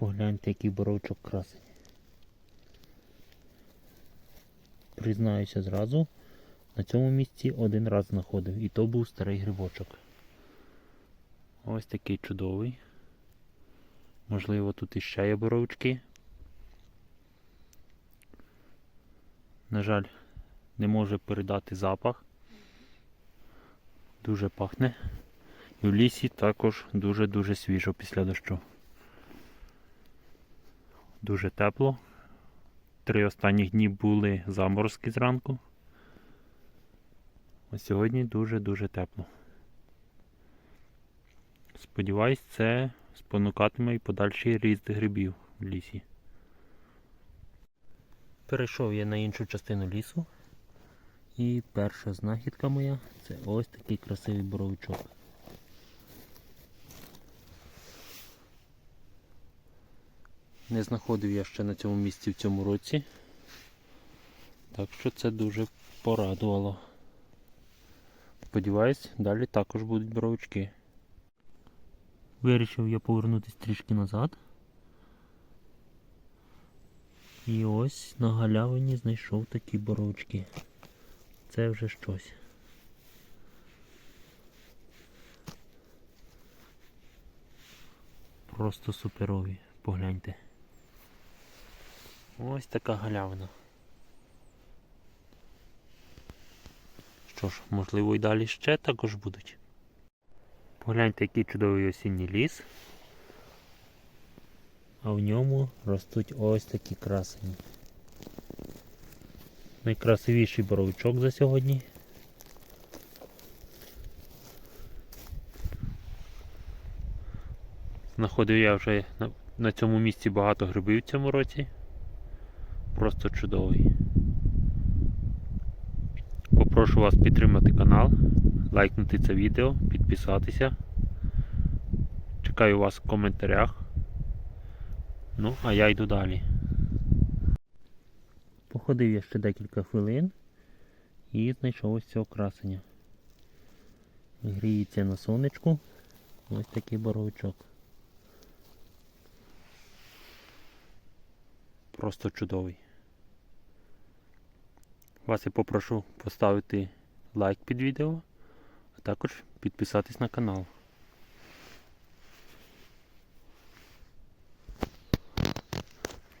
Погляньте, який боровичок красень. Признаюся зразу, на цьому місці один раз знаходив, і то був старий грибочок. Ось такий чудовий. Можливо, тут іще є боровички. На жаль, не може передати запах. Дуже пахне. І в лісі також дуже-дуже свіжо після дощу. Дуже тепло. Три останніх дні були заморозки зранку. А сьогодні дуже-дуже тепло. Сподіваюсь, це спонукатиме і подальший ріст грибів в лісі. Перейшов я на іншу частину лісу. І перша знахідка моя це ось такий красивий боровичок. Не знаходив я ще на цьому місці в цьому році. Так що це дуже порадувало. Сподіваюсь, далі також будуть боровички. Вирішив я повернутися трішки назад. І ось на галявині знайшов такі боровички. Це вже щось. Просто суперові, погляньте. Ось така галявина. Що ж, можливо і далі ще також будуть. Погляньте, який чудовий осінній ліс. А в ньому ростуть ось такі красені. Найкрасивіший боровичок за сьогодні. Знаходив я вже на, цьому місці багато грибів в цьому році. Просто чудовий. Попрошу вас підтримати канал, лайкнути це відео, підписатися. Чекаю вас в коментарях. Ну, а я йду далі. Походив я ще декілька хвилин і знайшов ось цього красення. Гріється на сонечку. Ось такий боровичок. Просто чудовий. Вас я попрошу поставити лайк під відео, а також підписатись на канал.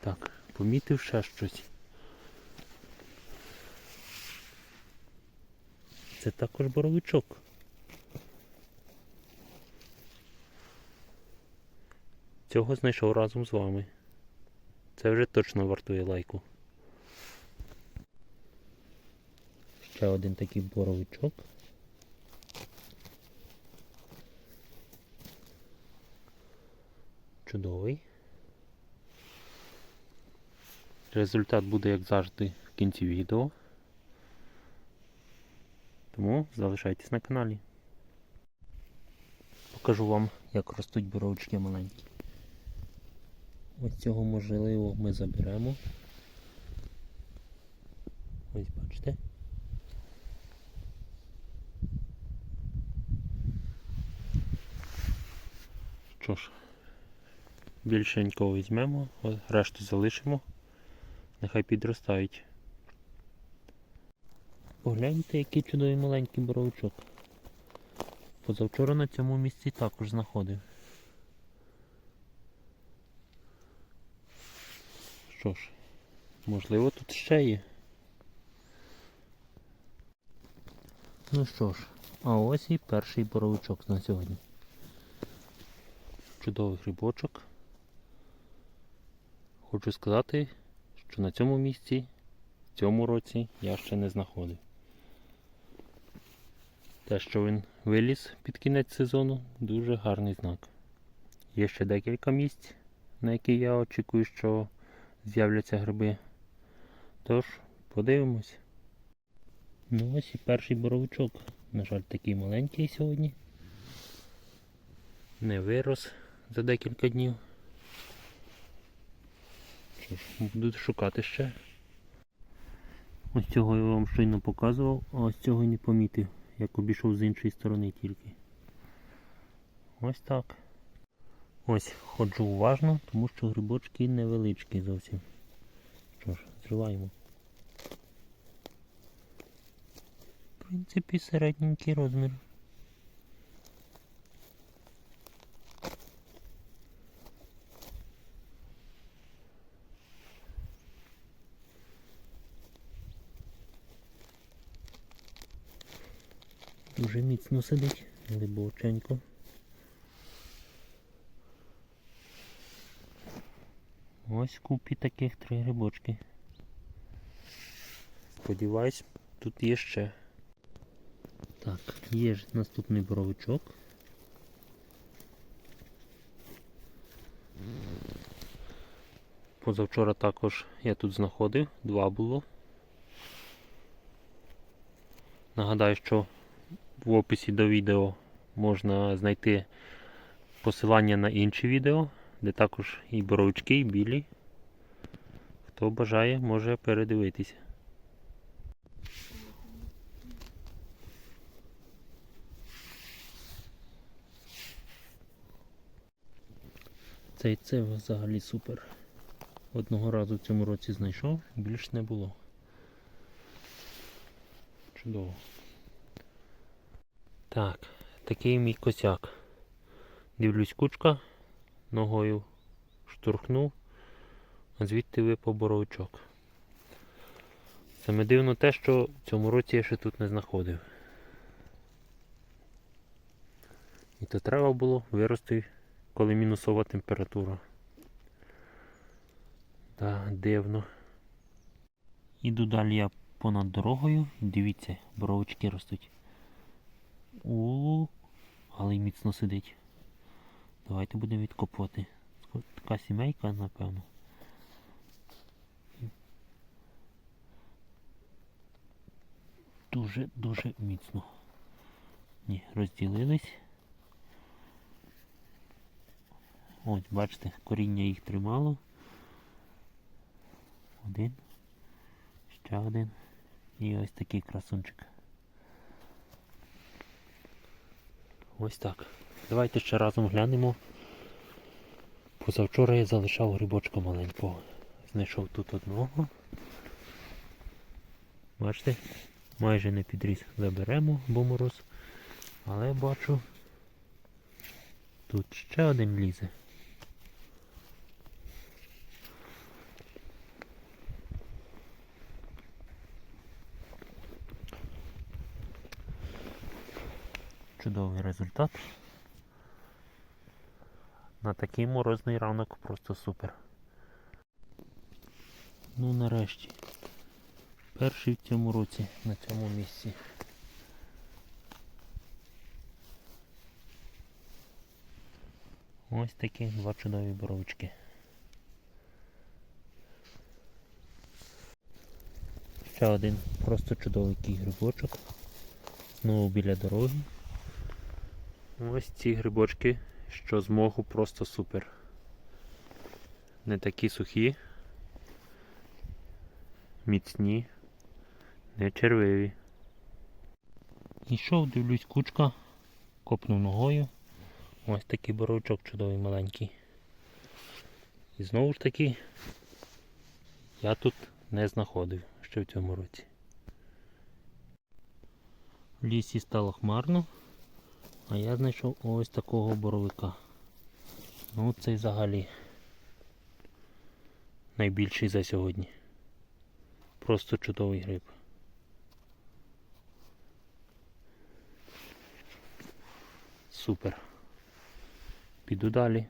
Так, помітив ще щось. Це також боровичок. Цього знайшов разом з вами. Це вже точно вартує лайку. Ще один такий боровичок. Чудовий. Результат буде, як завжди, в кінці відео. Тому залишайтесь на каналі. Покажу вам, як ростуть боровички маленькі. Ось цього можливо ми заберемо. Ось бачите. Що ж, більшенького візьмемо, решту залишимо. Нехай підростають. Погляньте, який чудовий маленький боровичок. Позавчора на цьому місці також знаходив. Що ж, можливо тут ще є. Ну що ж, а ось і перший боровичок на сьогодні. Чудовий грибочок. Хочу сказати, що на цьому місці в цьому році я ще не знаходив. Те, що він виліз під кінець сезону, дуже гарний знак. Є ще декілька місць, на які я очікую, що з'являться гриби. Тож, подивимось. Ну ось і перший боровичок. На жаль, такий маленький сьогодні. Не вирос за декілька днів. Що ж, буду шукати ще. Ось цього я вам щойно показував, а ось цього не помітив, як обійшов з іншої сторони тільки. Ось так. Ось ходжу уважно, тому що грибочки невеличкі зовсім. Що ж, зриваємо. В принципі, середненький розмір. Дуже міцно сидить, глибоченько. Ось купі таких три грибочки. Сподіваюсь, тут є ще. Так, є ж наступний боровичок. Позавчора також я тут знаходив, два було. Нагадаю, що в описі до відео можна знайти посилання на інші відео, де також і боровички, і білі. Хто бажає, може передивитися. Цей це взагалі супер. Одного разу в цьому році знайшов, більш не було. Чудово. Так, такий мій косяк. Дивлюсь кучка, ногою штурхнув, а звідти випав боровичок. Саме дивно те, що в цьому році я ще тут не знаходив. І то треба було вирости, коли мінусова температура. Так, дивно. Іду далі я понад дорогою. Дивіться, боровички ростуть. У, але й міцно сидить. Давайте будемо відкопувати. Така сімейка, напевно. Дуже-дуже міцно. Ні, розділились. Ось, бачите, коріння їх тримало. Один. Ще один. І ось такий красунчик. Ось так. Давайте ще разом глянемо. Позавчора я залишав грибочка маленького. Знайшов тут одного. Бачите? Майже не підріс. Заберемо, бо мороз. Але бачу. Тут ще один лізе. Чудовий результат. На такий морозний ранок просто супер. Ну нарешті. Перший в цьому році на цьому місці. Ось такі два чудові боровички. Ще один просто чудовий кій грибочок. Знову біля дороги. Ось ці грибочки, що з моху просто супер. Не такі сухі, міцні, не червиві. Ішов, дивлюсь, кучка, копнув ногою. Ось такий боровичок чудовий маленький. І знову ж таки я тут не знаходив ще в цьому році. В лісі стало хмарно. А я знайшов ось такого боровика. Ну цей взагалі найбільший за сьогодні. Просто чудовий гриб. Супер. Піду далі.